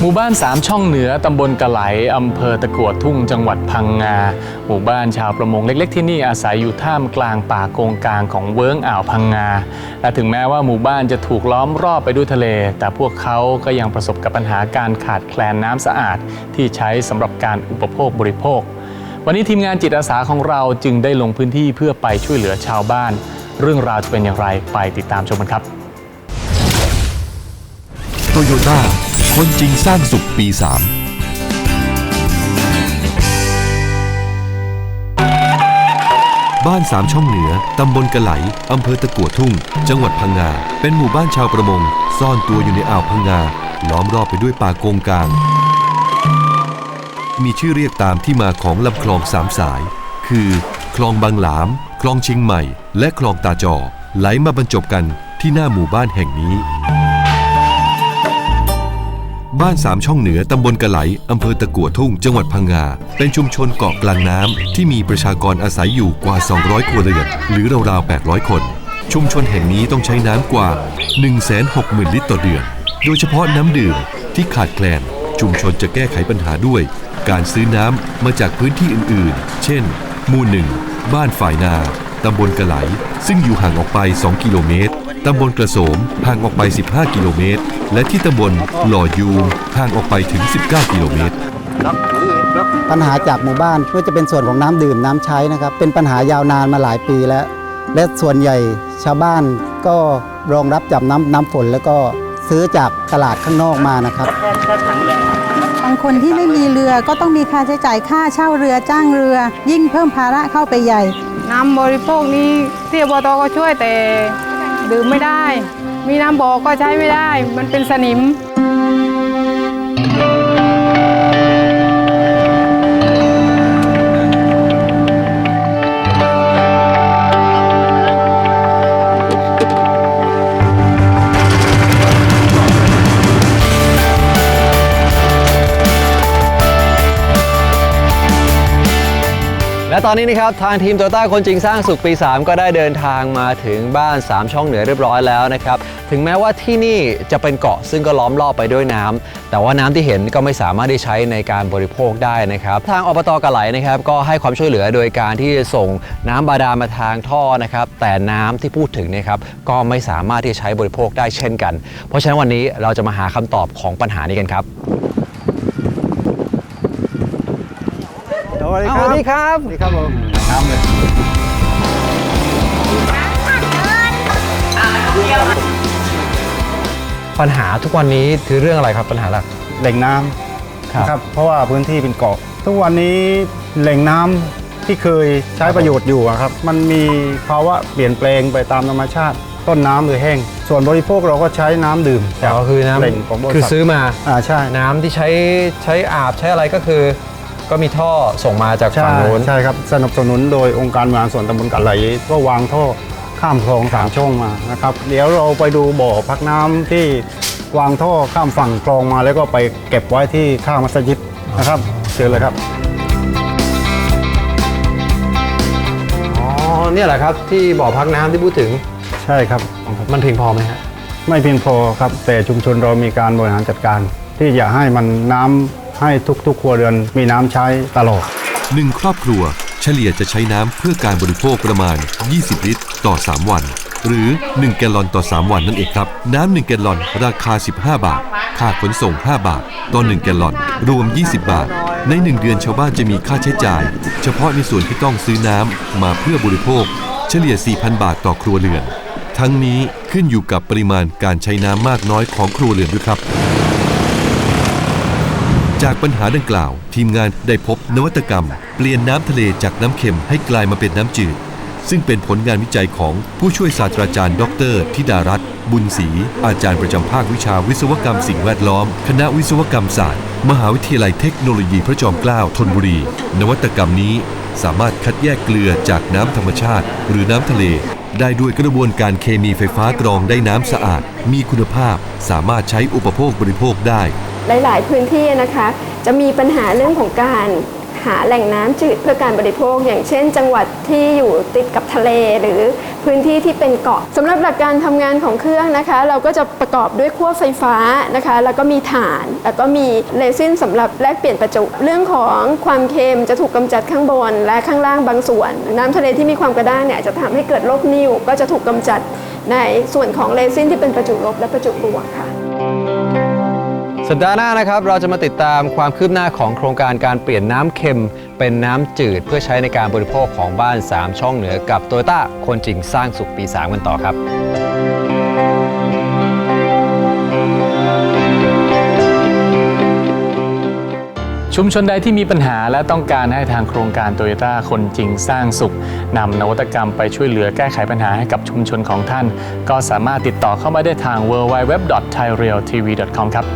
หมู่บ้านสามช่องเหนือตำบลกะไหลอำเภอตะกัวทุ่งจังหวัดพังงา หมู่บ้านชาวประมงเล็กๆที่นี่อาศัยอยู่ท่ามกลางป่าโกงกลางของเวิ้งอ่าวพังงา และถึงแม้ว่าหมู่บ้านจะถูกล้อมรอบไปด้วยทะเล แต่พวกเขาก็ยังประสบกับปัญหาการขาดแคลนน้ำสะอาด ที่ใช้สำหรับการอุปโภคบริโภค วันนี้ทีมงานจิตอาสาของเราจึงได้ลงพื้นที่เพื่อไปช่วยเหลือชาวบ้าน เรื่องราวจะเป็นอย่างไรไปติดตามชมกันครับโตโยต้า คนจริงสร้างสุขปี 3บ้านสามช่องเหนือ ตำบลกะไหล อำเภอตะกัวทุ่ง จังหวัดพังงา เป็นหมู่บ้านชาวประมง ซ่อนตัวอยู่ในอ่าวพังงา ล้อมรอบไปด้วยป่าโกงกลาง มีชื่อเรียกตามที่มาของลำคลองสามสาย คือ คลองบางหลาม คลองเชียงใหม่ และคลองตาจอ ไหลมาบรรจบกันที่หน้าหมู่บ้านแห่งนี้ บ้านสามช่องเหนือตำบลกะไหลอำเภอตะกั่วทุ่ง จังหวัดพังงา เป็นชุมชนเกาะกลางน้ำที่มีประชากรอาศัยอยู่กว่า 200 ครัวเรือน หรือราวๆ 800 คน ชุมชนแห่งนี้ต้องใช้น้ำกว่า 160,000 ลิตรต่อเดือน โดยเฉพาะน้ำดื่มที่ขาดแคลน ชุมชนจะแก้ไขปัญหาด้วย การซื้อน้ำมาจากพื้นที่อื่นๆ เช่น หมู่หนึ่ง บ้านฝ่ายนา ตำบลกะไหล ซึ่งอยู่ห่างออกไป 2 กิโลเมตร ตำบลกระโสมห่างออกไป 15 กิโลเมตร และที่ตำบลหล่อยูงห่างออกไปถึง 19 กิโลเมตร ปัญหาจากหมู่บ้านไม่ว่าจะเป็นส่วนของน้ำดื่มน้ำใช้นะครับ เป็นปัญหายาวนานมาหลายปีแล้ว และส่วนใหญ่ชาวบ้านก็รองรับจับน้ำน้ำฝนแล้วก็ซื้อจากตลาดข้างนอกมานะครับ บางคนที่ไม่มีเรือก็ต้องมีค่าใช้จ่ายค่าเช่าเรือจ้างเรือ ยิ่งเพิ่มภาระเข้าไปใหญ่ น้ำบริโภคนี้ที่อบตก็ช่วยแต่ ดื่มไม่ได้ มีน้ำบ่อก็ใช้ไม่ได้ มันเป็นสนิม และตอนนี้นะครับทางทีมโตต้าคนจริงสร้างสุขปี 3 ก็ได้เดินทางมาถึงบ้าน 3 ช่องเหนือเรียบร้อยแล้วนะครับ ถึงแม้ว่าที่นี่จะเป็นเกาะซึ่งก็ล้อมรอบไปด้วยน้ำแต่ว่าน้ำที่เห็นก็ไม่สามารถได้ใช้ในการบริโภคได้นะครับ ทางอบตกะไหลนะครับก็ให้ความช่วยเหลือโดยการที่ส่งน้ำบาดาลมาทางท่อนะครับ แต่น้ำที่พูดถึงเนะครับก็ไม่สามารถที่จะใช้บริโภคได้เช่นกัน เพราะฉะนั้นวันนี้เราจะมาหาคำตอบของปัญหานี้กันครับ วัสดีสวัสดีครับ สวัสดีครับผมน้ำเลยปัญหาทุกวันนี้คือเรื่องอะไรครับปัญหาหลัก แหล่งน้ำครับนะครับเพราะว่าพื้นที่เป็นเกาะ ทุกวันนี้แหล่งน้ำที่เคยใช้ประโยชน์อยู่อะครับ มันมีภาวะเปลี่ยนแปลงไปตามธรรมชาติ ต้นน้ำหรือแห้ง ส่วนบริโภคเราก็ใช้น้ำดื่มจากก็คือน้แหล่งของบริำคือษัทซื้อมา อ่าใช่ น้ำที่ใช้ใช้อาบใช้อะไรก็คือ ก็มีท่อส่งมาจากใช่ฝั่งโน้น ใช่ครับสนับสนุนโดยองค์การบริหารส่วนตำบลกะไหลก็วางท่อข้ามคลองสามช่องมานะครับ เดี๋ยวเราไปดูบ่อพักน้ำที่วางท่อข้ามฝั่งคลองมาแล้วก็ไปเก็บไว้ที่ข้างมัสยิดนะครับเชิญเลยครับอ๋อเนี่ยแหละครับที่บ่อพักน้ำที่พูดถึงใช่ครับมันเพียงพอไหมฮะไม่เพียงพอครับ แต่ชุมชนเรามีการบริหารจัดการ ที่จะให้มันน้ำ ให้ทุกๆครัวเรือนมีน้ำใช้ตลอด หนึ่งครอบครัวเฉลี่ยจะใช้น้ำเพื่อการบริโภคประมาณ 20 ลิตร ต่อ 3 วัน หรือ 1 แกลลอนต่อ 3 วันนั่นเองครับ น้ำ 1 แกลลอนราคา 15 บาท ค่าขนส่ง 5 บาท ต่อ 1 แกลลอน รวม 20 บาท ใน 1 เดือนชาวบ้านจะมีค่าใช้จ่าย เฉพาะในส่วนที่ต้องซื้อน้ำมาเพื่อบริโภค เฉลี่ย 4,000 บาทต่อครัวเรือน ทั้งนี้ขึ้นอยู่กับปริมาณการใช้น้ำมากน้อยของครัวเรือนด้วยครับ จากปัญหาดังกล่าว ทีมงานได้พบนวัตกรรม เปลี่ยนน้ำทะเลจากน้ำเค็มให้กลายมาเป็นน้ำจืด ซึ่งเป็นผลงานวิจัยของผู้ช่วยศาสตราจารย์ ดรธิดารัตน์บุญศรีอาจารย์ประจำภาควิชาวิศวกรรมสิ่งแวดล้อม คณะวิศวกรรมศาสตร์ มหาวิทยาลัยเทคโนโลยีพระจอมเกล้าธนบุรี นวัตกรรมนี้สามารถคัดแยกเกลือจากน้ำธรรมชาติ หรือน้ำทะเล ได้ด้วยกระบวนการเคมีไฟฟ้ากรองได้น้ำสะอาด มีคุณภาพ สามารถใช้อุปโภคบริโภคได้ หลาย ๆ พื้นที่นะคะ จะมีปัญหาเรื่องของการหาแหล่งน้ำจืดเพื่อการบริโภค อย่างเช่น จังหวัดที่อยู่ติดกับทะเลหรือพื้นที่ที่เป็นเกาะสำหรับหลักการทำงานของเครื่องนะคะ เราก็จะประกอบด้วยขั้วไฟฟ้านะคะ แล้วก็มีถ่าน แล้วก็มีเรซินสำหรับแลกเปลี่ยนประจุ เรื่องของความเค็มจะถูกกำจัดข้างบน และข้างล่างบางส่วน น้ำทะเลที่มีความกระด้างเนี่ยจะทำให้เกิดโรคนิ่วก็จะถูกกำจัดในส่วนของเรซินที่เป็นประจุลบและประจุบวกค่ะ สัปดาห์หน้านะครับเราจะมาติดตามความคืบหน้าของโครงการการเปลี่ยนน้ำเค็ม เป็นน้ำจืดเพื่อใช้ในการบริโภคของบ้าน 3 ช่องเหนือกับโตโยต้าคนจริงสร้างสุขปี 3 กันต่อครับชุมชนใดที่มีปัญหาและต้องการให้ทางโครงการโตโยต้าคนจริงสร้างสุขนำนวัตกรรมไปช่วยเหลือแก้ไขปัญหาให้กับชุมชนของท่าน ก็สามารถติดต่อเข้ามาได้ทาง www.thairealtv.com ครับ